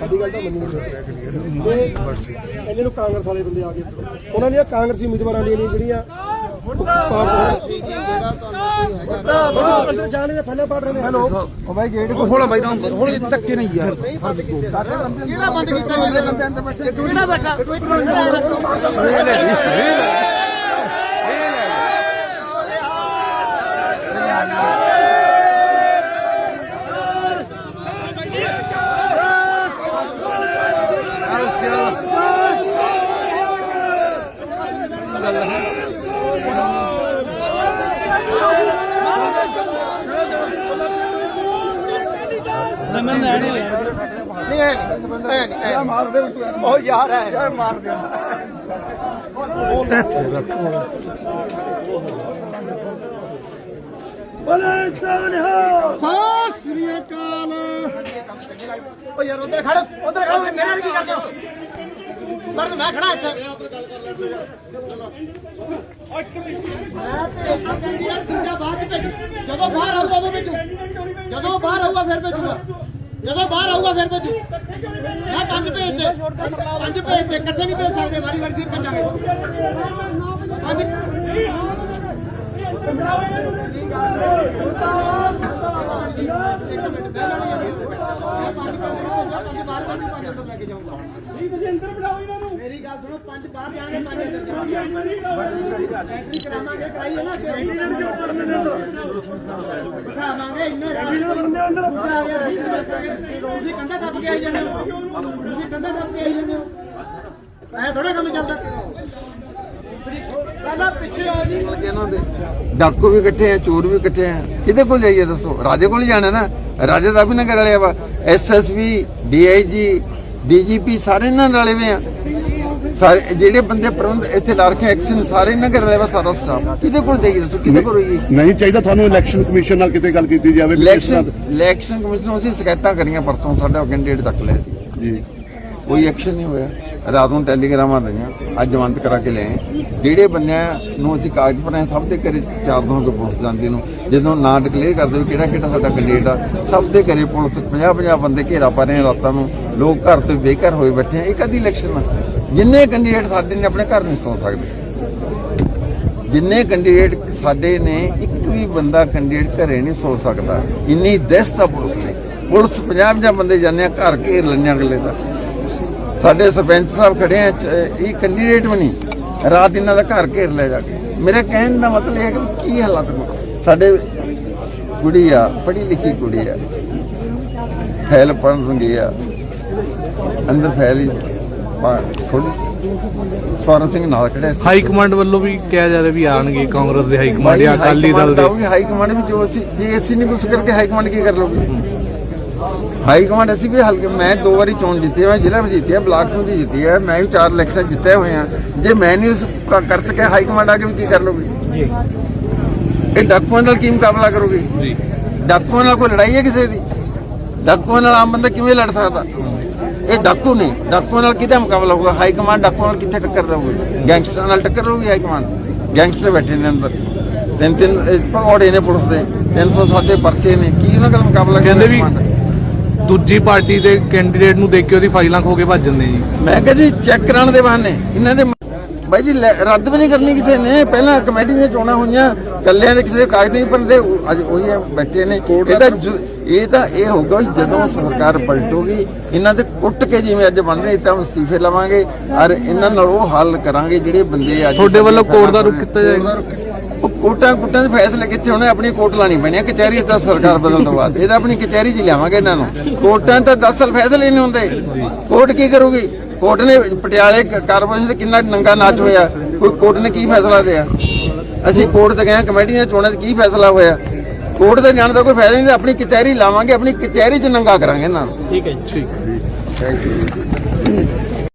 ਸਾਡੀ ਗੱਲ ਤਾਂ ਮੰਨੀ ਨਹੀਂ ਤੇ ਇਹਨਾਂ ਨੂੰ ਕਾਂਗਰਸ ਵਾਲੇ ਬੰਦੇ ਆ ਗਏ ਉਹਨਾਂ ਦੀਆਂ ਕਾਂਗਰਸੀ ਉਮੀਦਵਾਰਾਂ ਦੀਆਂ ਜਿਹੜੀਆਂ ਅੰਦਰ ਜਾਣ ਦੇ ਫੱਲੇ ਪੜ ਰਹੇ ਨੇ ਹੈਲੋ ਉਹ ਬਾਈ ਗੇਟ ਹੁਣ ਬਾਈ ਤਾਂ ਹੁਣ ਧੱਕੇ ਨਹੀਂ ਯਾਰ ਕਿਹੜਾ ਬੰਦ ਕੀਤਾ ਜਿਹੜੇ ਬੰਦੇ ਅੰਦਰ ਬੈਠੇ ਤੂੰ ਨਾ ਬੈਠਾ ਤੂੰ ਇੱਕ ਮਿੰਟ ਉਹ ਯਾਰ ਹੈ ਯਾਰ ਮਾਰ ਦੇ ਬਲੇ ਸਾਨਹਾ ਸਾਸ ਸ੍ਰੀ ਅਕਾਲ ਓ ਯਾਰ ਉਧਰ ਖੜ ਉਧਰ ਖੜ ਮੇਰੇ ਨਾਲ ਕੀ ਕਰਦੇ ਹੋ ਸਰ, ਮੈਂ ਖੜਾ ਇੱਥੇ। ਜਦੋਂ ਬਾਹਰ ਆਊਗਾ ਉਦੋਂ ਭੇਜੂ। ਜਦੋਂ ਬਾਹਰ ਆਊਗਾ ਫਿਰ ਭੇਜੂਗਾ ਜਦੋਂ ਬਾਹਰ ਆਊਗਾ ਫਿਰ ਭੇਜੂ। ਮੈਂ ਪੰਜ ਭੇਜ ਦੇ ਪੰਜ ਭੇਜ ਦੇ ਇਕੱਠੇ ਨਹੀਂ ਭੇਜ ਸਕਦੇ, ਵਾਰੀ ਵਾਰੀ ਫਿਰ ਭੇਜਾਂਗੇ। ਪੰਜ। ਮੇਰੀ ਗੱਲ ਸੁਣੋ ਪੰਜ ਬਾਹਰ ਜਾਣਗੇ ਪੰਜ ਅੰਦਰ ਜਾਣਗੇ ਬੈਟਰੀ ਕਰਾਵਾਂਗੇ ਕਰਾਈਏ ਨਾ ਬਿਠਾਵਾਂਗੇ ਇੰਨੇ ਤੁਸੀਂ ਕੰਧਾ ਟੱਪ ਕੇ ਆਈ ਜਾਂਦੇ ਹੋ। ਤੁਸੀਂ ਕੰਧਾ ਟੱਪ ਕੇ ਆਈ ਜਾਂਦੇ ਹੋ। ਐ ਥੋੜਾ ਕੰਮ ਚੱਲਦਾ। ਪਹਿਲਾਂ ਪਿੱਛੇ ਆ ਜੀ। ਇਹਨਾਂ ਦੇ ਡਾਕੂ ਵੀ ਇਕੱਠੇ ਆ ਚੋਰ ਵੀ ਇਕੱਠੇ ਆ। ਕਿਹਦੇ ਕੋਲ ਜਾਈਏ ਦੱਸੋ? ਰਾਜੇ ਕੋਲ ਜਾਣਾ ਨਾ? ਰਾਜੇ ਦਾ ਵੀ ਨਗਰ ਵਾਲਿਆ ਵਾ। ਐਸਐਸਪੀ ਡੀਆਈਜੀ ਡੀਜੀਪੀ ਸਾਰੇ ਇਹਨਾਂ ਨਾਲ ਰਲੇ ਵੇ ਆ। ਸਾਰੇ ਜਿਹੜੇ ਬੰਦੇ ਪ੍ਰਬੰਧ ਇੱਥੇ ਲਾ ਰੱਖੇ ਐਕਸ਼ਨ ਸਾਰੇ ਇਹਨਾਂ ਕਰ ਵਾ ਸਾਰਾ ਸਟਾਫ ਕਿਹਦੇ ਕੋਲ ਜਾਈਏ ਦੱਸੋ ਕਿਹਦੇ ਕੋਲ ਹੋਈਏ ਨਹੀਂ ਚਾਹੀਦਾ ਤੁਹਾਨੂੰ ਇਲੈਕਸ਼ਨ ਕਮਿਸ਼ਨ ਨਾਲ ਕਿਤੇ ਗੱਲ ਕੀਤੀ ਜਾਵੇ ਇਲੈਕਸ਼ਨ ਇਲੈਕਸ਼ਨ ਕਮਿਸ਼ਨ ਨੂੰ ਅਸੀਂ ਸ਼ਿਕਾਇਤਾਂ ਕਰੀਆਂ ਪਰਸੋਂ ਸਾਡਾ ਕੈਂਡੀਡੇਟ ਤੱਕ ਲਿਆ ਸੀ। ਦਾ- ਜੀ। ਕੋਈ ਐਕਸ਼ਨ ਨਹੀਂ ਹੋਇਆ। ਰਾਤ ਨੂੰ ਟੈਲੀਗ੍ਰਾਮਾਂ ਰਹੀਆਂ ਅੱਜ ਜਵੰਤ ਕਰਾ ਕੇ ਲਏ। ਜਿਹੜੇ ਬੰਦਿਆਂ ਨੂੰ ਅਸੀਂ ਕਾਗਜ਼ ਭਰਾਏ ਸਭ ਦੇ ਘਰੇ ਚਾਰ ਹੋ ਗਏ ਪੁਲਿਸ ਜਾਂਦੀ ਨੂੰ। ਜਦੋਂ ਨਾਂ ਡਿਕਲੇਅਰ ਕਰਦੇ ਵੀ ਕਿਹੜਾ ਕਿਹੜਾ ਸਾਡਾ ਕੈਂਡੀਡੇਟ ਆ ਸਭ ਦੇ ਘਰੇ ਪੁਲਿਸ 50 50 ਬੰਦੇ ਘੇਰਾ ਪਾ ਰਹੇ ਰਾਤਾਂ ਨੂੰ। ਲੋਕ ਘਰ ਤੋਂ ਬੇਘਰ ਹੋਏ ਬੈਠੇ ਆ। ਇਹ ਕਦੀ ਇਲੈਕਸ਼ਨ ਆ। ਜਿੰਨੇ ਕੈਂਡੀਡੇਟ ਸਾਡੇ ਨੇ ਆਪਣੇ ਘਰ ਨਹੀਂ ਸੌ ਸਕਦੇ। ਜਿੰਨੇ ਕੈਂਡੀਡੇਟ ਸਾਡੇ ਨੇ, ਇੱਕ ਵੀ ਬੰਦਾ ਕੈਂਡੀਡੇਟ ਘਰੇ ਨਹੀਂ ਸੌ ਸਕਦਾ। ਇੰਨੀ ਦਹਿਸ਼ਤ ਆ ਪੁਲਿਸ ਨੇ ਪੁਲਿਸ 50 50 ਬੰਦੇ ਜਾਂਦੇ ਆ, ਘਰ ਘੇਰ ਲੈਂਦੇ ਆ ਅਗਲੇ ਦਾ। ਸਾਡੇ ਸਰਪੰਚ ਸਾਹਿਬ ਖੜੇ ਆ ਇਹ ਕੈਂਡੀਡੇਟ ਵੀ ਨਹੀਂ। ਰਾਤ ਇਹਨਾਂ ਦਾ ਘਰ ਘੇਰ ਲੈ ਜਾ ਕੇ। ਮੇਰੇ ਕਹਿਣ ਦਾ ਮਤਲਬ ਇਹ ਹੈ ਕਿ ਕੀ ਹਾਲਾਤ ਨੇ? ਸਾਡੇ ਕੁੜੀ ਆ ਪੜ੍ਹੀ ਲਿਖੀ ਕੁੜੀ ਆ। ਫੈਲ ਪੜ੍ਹਨ ਗਈ ਆ ਅੰਦਰ ਫੈਲ ਹੀ ਸਵਰਨ ਸਿੰਘ ਨਾਲ ਖੜਿਆ ਸੀ। ਹਾਈ ਕਮਾਂਡ ਵੱਲੋਂ ਵੀ ਕਿਹਾ ਜਾ ਰਿਹਾ ਵੀ ਆਣਗੇ ਕਾਂਗਰਸ ਦੇ ਹਾਈ ਕਮਾਂਡ ਜਾਂ ਅਕਾਲੀ ਦਲ ਦੇ। ਹਾਈ ਕਮਾਂਡ ਵੀ ਜੋ ਅਸੀਂ ਜੇ ਅਸੀਂ ਨਹੀਂ ਕੁਝ ਕਰਕੇ ਹਾਈ ਕਮਾਂਡ ਕੀ ਕਰ ਲਓਗੇ? ਹਾਈ ਕਮਾਂਡ ਅਸੀਂ ਵੀ ਹਲਕੇ ਮੈਂ ਦੋ ਵਾਰੀ ਚੋਣ ਜਿੱਤੀ ਹੈ ਜ਼ਿਲ੍ਹਾ ਵਿੱਚ ਜਿੱਤੀ ਹੈ ਬਲਾਕ ਸੰਧੀ ਜਿੱਤੀ ਹੈ ਮੈਂ ਵੀ ਚਾਰ ਇਲੈਕਸ਼ਨ ਜਿੱਤੇ ਹੋਏ ਆ। ਜੇ ਮੈਂ ਨਹੀਂ ਉਸ ਕਰ ਸਕਿਆ ਹਾਈ ਕਮਾਂਡ ਆ ਕੇ ਵੀ ਕੀ ਕਰ ਲਓਗੇ? ਜੀ। ਇਹ ਡਾਕੂਆਂ ਨਾਲ ਕੀ ਮੁਕਾਬਲਾ ਕਰੋਗੇ? ਜੀ। ਡਾਕੂਆਂ ਨਾਲ ਕੋਈ ਲੜਾਈ ਹੈ ਕਿਸੇ ਦੀ? ਡਾਕੂਆਂ ਨਾਲ ਆਮ ਬੰਦਾ ਕਿਵੇਂ ਲੜ ਸਕਦਾ? ਇਹ ਡਾਕੂ ਨਹੀਂ ਡਾਕੂਆਂ ਨਾਲ ਕਿਹਦਾ ਮੁਕਾਬਲਾ ਹੋਊਗਾ? ਹਾਈ ਕਮਾਂਡ ਡਾਕੂਆਂ ਨਾਲ ਕਿੱਥੇ ਟੱਕਰ ਰਹੂਗੀ? ਗੈਂਗਸਟਰਾਂ ਨਾਲ ਟੱਕਰ ਰਹੂਗੀ ਹਾਈ ਕਮਾਂਡ ਗੈਂਗਸਟਰ ਬੈਠੇ ਨੇ ਅੰਦਰ। ਤਿੰਨ ਤਿੰਨ ਭਗੌੜੇ ਨੇ ਪੁਲਿਸ ਦੇ। 307 ਦੇ ਪਰਚੇ ਨੇ। ਕੀ ਉਹਨਾਂ ਨਾਲ ਮੁਕਾਬਲਾ ਕਹਿੰਦੇ ਵੀ ਕਰਨਾ? ਦੂਜੀ ਪਾਰਟੀ ਦੇ ਕੈਂਡੀਡੇਟ ਨੂੰ ਦੇਖ ਕੇ ਉਹਦੀ ਫਾਈਲਾਂ ਖੋ ਕੇ ਭੱਜ ਜਾਂਦੇ ਜੀ। ਮੈਂ ਕਿਹਾ ਜੀ ਚੈੱਕ ਕਰਾਉਣ ਦੇ ਬਹਾਨੇ। ਇਹਨਾਂ ਦੇ ਬਾਈ ਜੀ ਰੱਦ ਵੀ ਨਹੀਂ ਕਰਨੀ ਕਿਸੇ ਨੇ। ਪਹਿਲਾਂ ਕਮੇਟੀ ਦੀਆਂ ਚੋਣਾਂ ਹੋਈਆਂ। ਕੱਲਿਆਂ ਦੇ ਕਿਸੇ ਕਾਗਜ਼ ਨਹੀਂ ਭਰਦੇ ਅੱਜ ਉਹੀ ਬੈਠੇ ਨੇ। ਇਹ ਤਾਂ ਜੁ- ਇਹ ਤਾਂ ਇਹ ਹੋਊਗਾ ਵੀ ਜਦੋਂ ਸਰਕਾਰ ਪਲਟੂਗੀ ਇਹਨਾਂ ਦੇ ਕੁੱਟ ਕੇ ਜਿਵੇਂ ਅੱਜ ਬਣ ਰਹੇ ਤਾਂ ਅਸਤੀਫੇ ਲਵਾਂਗੇ ਔਰ ਇਹਨਾਂ ਨਾਲ ਉਹ ਹੱਲ ਕਰਾਂਗੇ ਜਿਹੜੇ ਬੰਦੇ ਅੱਜ ਤੁਹਾਡੇ ਵੱਲੋਂ ਕੋਰਟ ਦਾ ਰੁਖ ਕੀਤਾ ਜਾਏਗਾ। ਉਹ ਕੋਟਾਂ ਕੁੱਟਾਂ ਦੇ ਫੈਸਲੇ ਕਿੱਥੇ ਹੋਣੇ? ਆਪਣੀ ਕੋਰਟ ਲਾਣੀ ਪੈਣੀ ਆ ਕਚਹਿਰੀ ਤਾਂ ਸਰਕਾਰ ਬਦਲਣ ਤੋਂ ਬਾਅਦ। ਇਹਦਾ ਆਪਣੀ ਕਚਹਿਰੀ 'ਚ ਲਿਆਵਾਂਗੇ ਇਹਨਾਂ ਨੂੰ। ਕੋਰਟਾਂ ਤਾਂ 10 ਸਾਲ ਫੈਸਲੇ ਨਹੀਂ ਹੁੰਦੇ। ਕੋਰਟ ਕੀ ਕਰੂਗੀ? ਕੋਰਟ ਨੇ ਪਟਿਆਲੇ ਕਾਰਪੋਰੇਸ਼ਨ ਤੇ ਕਿੰਨਾ ਨੰਗਾ ਨਾਚ ਹੋਇਆ? ਕੋਈ ਕੋਰਟ ਨੇ ਕੀ ਫੈਸਲਾ ਦਿਆ? ਅਸੀਂ ਕੋਰਟ ਤੇ ਗਏ ਕਮੇਟੀ ਦੀਆਂ ਚੋਣਾਂ 'ਚ ਕੀ ਫੈਸਲਾ ਹੋਇਆ? ਕੋਰਟ ਦੇ ਜਾਣ ਦਾ ਕੋਈ ਫਾਇਦਾ ਨਹੀਂ ਆਪਣੀ ਕਚਹਿਰੀ ਲਾਵਾਂਗੇ ਆਪਣੀ ਕਚਹਿਰੀ 'ਚ ਨੰਗਾ ਕਰਾਂਗੇ ਇਹਨਾਂ ਨੂੰ। ਠੀਕ ਹੈ ਜੀ ਠੀਕ ਥੈਂਕ ਯੂ